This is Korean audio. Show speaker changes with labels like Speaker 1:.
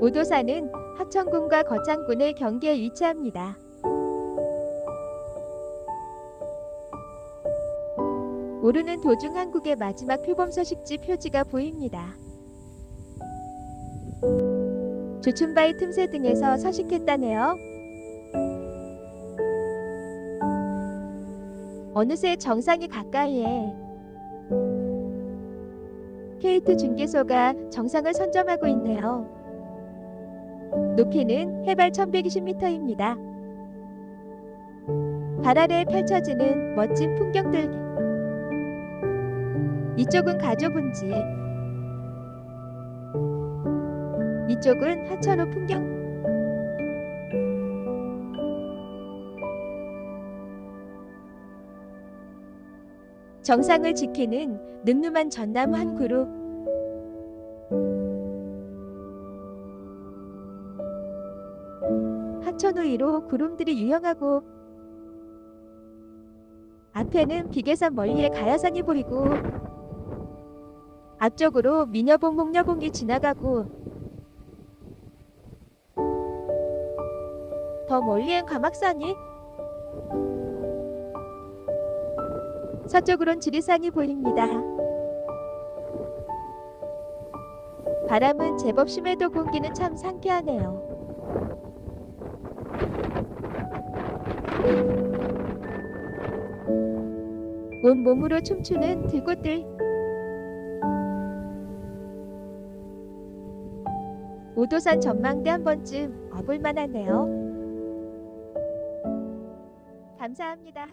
Speaker 1: 오도산은 하천군과 거창군의 경계에 위치합니다. 오르는 도중 한국의 마지막 표범 서식지 표지가 보입니다. 조춘바위 틈새 등에서 서식했다네요. 어느새 정상이 가까이에 K2 중계소가 정상을 선점하고 있네요. 높이는 해발 1120m입니다. 발 아래 펼쳐지는 멋진 풍경들. 이쪽은 가조분지. 이쪽은 하천호 풍경. 정상을 지키는 늠름한 전남 한 그룹. 하천호 위로 구름들이 유영하고 앞에는 비계산 멀리에 가야산이 보이고 앞쪽으로 미녀봉 목녀봉이 지나가고 더 멀리엔 가막산이 서쪽으론 지리산이 보입니다. 바람은 제법 심해도 공기는 참 상쾌하네요. 온 몸으로 춤추는 들꽃들. 오도산 전망대 한 번쯤 와볼 만하네요. 감사합니다.